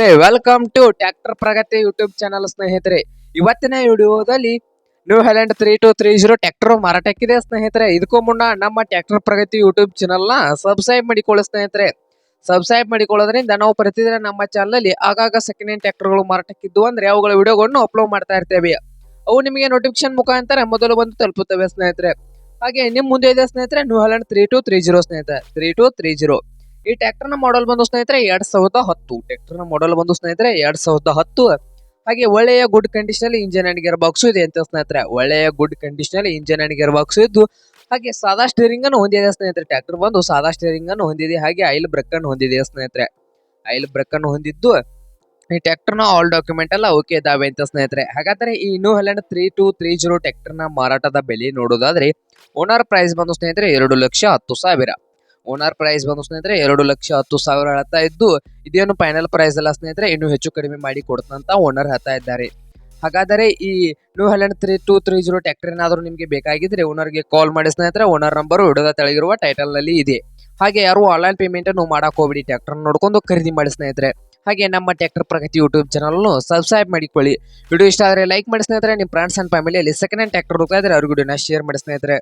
Welcome to tractor Pragati YouTube channel ಸ್ನೇಹಿತರೆ. ಇವತ್ತಿನ ವಿಡಿಯೋದಲ್ಲಿ new Holland three two three zero tractor ಮಾರಾಟಕ್ಕಿದೆ ಸ್ನೇಹಿತರೆ. ಇದಕ್ಕೂ ಮುನ್ನ ನಮ್ಮ ಟ್ರ್ಯಾಕ್ಟರ್ ಪ್ರಗತಿ ಯೂಟ್ಯೂಬ್ ಚಾನಲ್ನ ಸಬ್ಸ್ಕ್ರೈಬ್ ಮಾಡಿಕೊಳ್ಳಿ ಸ್ನೇಹಿತರೆ. ಸಬ್ಸ್ಕ್ರೈಬ್ ಮಾಡಿಕೊಳ್ಳೋದ್ರಿಂದ ನಾವು ಪ್ರತಿದಿನ ನಮ್ಮ ಚಾನಲಲ್ಲಿ ಆಗಾಗ ಸೆಕೆಂಡ್ ಹ್ಯಾಂಡ್ ಟ್ರ್ಯಾಕ್ಟರ್ಗಳು ಮಾರಾಟಕ್ಕಿದ್ದು ಅಂದ್ರೆ ಅವುಗಳ ವಿಡಿಯೋಗಳನ್ನು ಅಪ್ಲೋಡ್ ಮಾಡ್ತಾ ಇರ್ತೇವೆ. ಅವು ನಿಮಗೆ ನೋಟಿಫಿಕೇಶನ್ ಮುಖಾಂತರ ಮೊದಲು ಬಂದು ತಲುಪುತ್ತವೆ ಸ್ನೇಹಿತರೆ. ಹಾಗೆ ನಿಮ್ಮ ಮುಂದೆ ಇದೆ ಸ್ನೇಹಿತರೆ new Holland three two three zero ಸ್ನೇಹಿತರೆ. ತ್ರೀ ಟು ತ್ರೀ ಜೀರೋ ಈ ಟ್ರ್ಯಾಕ್ಟರ್ನ ಮಾಡೆಲ್ ಬಂದು ಸ್ನೇಹಿತರೆ ಎರಡ್ ಸಾವಿರದ ಹತ್ತು. ಟ್ರ್ಯಾಕ್ಟರ್ನ ಮಾಡೆಲ್ ಬಂದು ಸ್ನೇಹಿತರೆ ಎರಡ್ ಸಾವಿರದ ಹತ್ತು. ಹಾಗೆ ಒಳ್ಳೆಯ ಗುಡ್ ಕಂಡೀಷನ್ ಅಲ್ಲಿ ಇಂಜಿನ್ ಅಂಡ್ ಗೇರ್ ಬಾಕ್ಸ್ ಇದೆ ಅಂತ ಸ್ನೇಹಿತರೆ. ಒಳ್ಳೆಯ ಗುಡ್ ಕಂಡೀಷನ್ ಅಲ್ಲಿ ಇಂಜಿನ್ ಅಂಡ್ ಗೇರ್ ಬಾಕ್ಸ್ ಇದ್ದು, ಹಾಗೆ ಸಾದಾ ಸ್ಟೀರಿಂಗ್ ಅನ್ನು ಹೊಂದಿದೆ ಸ್ನೇಹಿತರೆ. ಟ್ರ್ಯಾಕ್ಟರ್ ಬಂದು ಸಾದಾ ಸ್ಟೀರಿಂಗ್ ಅನ್ನು ಹೊಂದಿದೆ, ಹಾಗೆ ಐಲ್ ಬ್ರೇಕ್ ಅನ್ನು ಹೊಂದಿದೆ ಸ್ನೇಹಿತರೆ. ಐಲ್ ಬ್ರೇಕ್ ಅನ್ನು ಹೊಂದಿದ್ದು, ಈ ಟ್ರ್ಯಾಕ್ಟರ್ ಆಲ್ ಡಾಕ್ಯುಮೆಂಟ್ ಎಲ್ಲ ಓಕೆ ಇದಾವೆ ಅಂತ ಸ್ನೇಹಿತರೆ. ಹಾಗಾದ್ರೆ ಈ new Holland three two three zero tractor ಮಾರಾಟದ ಬೆಲೆ ನೋಡೋದಾದ್ರೆ ಓನರ್ ಪ್ರೈಸ್ ಬಂದು ಸ್ನೇಹಿತರೆ ಎರಡು ಲಕ್ಷ ಹತ್ತು ಸಾವಿರ. ಓನರ್ ಪ್ರೈಸ್ ಬಂದು ಸ್ನೇಹಿತರೆ, ಎರಡು ಲಕ್ಷ ಹತ್ತು ಸಾವಿರ ಹೇಳ್ತಾ ಇದ್ದು, ಇದೇನು ಫೈನಲ್ ಪ್ರೈಸ್ ಅಲ್ಲ ಸ್ನೇಹಿತರೆ, ಇನ್ನೂ ಹೆಚ್ಚು ಕಡಿಮೆ ಮಾಡಿ ಕೊಡ್ತಂತ ಓನರ್ ಹೇಳ್ತಾ ಇದ್ದಾರೆ. ಹಾಗಾದರೆ ಈ new Holland three two three zero tractor ಏನಾದರೂ ನಿಮಗೆ ಬೇಕಾಗಿದ್ರೆ ಓನರ್ಗೆ ಕಾಲ್ ಮಾಡಿ ಸ್ನೇಹಿತರೆ ಓನರ್ ನಂಬರು ವಿಡಿಯೋದ ತೆಳಗಿರುವ ಟೈಟಲ್ನಲ್ಲಿ ಇದೆ. ಹಾಗೆ ಯಾರು ಆನ್ಲೈನ್ ಪೇಮೆಂಟ್ ಅನ್ನು ಮಾಡಕ್ ಹೋಗ್ಬಿಡಿ ಟ್ಯಾಕ್ಟರ್ ನೋಡ್ಕೊಂಡು ಖರೀದಿ ಮಾಡಿ ಸ್ನೇಹಿತರೆ. ಹಾಗೆ ನಮ್ಮ tractor Pragati YouTube channel subscribe ಮಾಡಿಕೊಳ್ಳಿ. ವಿಡಿಯೋ ಇಷ್ಟ ಆದರೆ ಲೈಕ್ ಮಾಡಿ ಸ್ನೇಹಿತರೆ, ನಿಮ್ಮ ಫ್ರೆಂಡ್ಸ್ ಆ್ಯಂಡ್ ಫ್ಯಾಮಿಲಿಯಲ್ಲಿ ಸೆಕೆಂಡ್ ಹ್ಯಾಂಡ್ ಟ್ಯಾಕ್ಟರ್ ಹೋಗ್ತಾ ವಿಡಿಯೋನ ಶೇರ್ ಮಾಡಿ ಸ್ನೇಹಿತರೆ.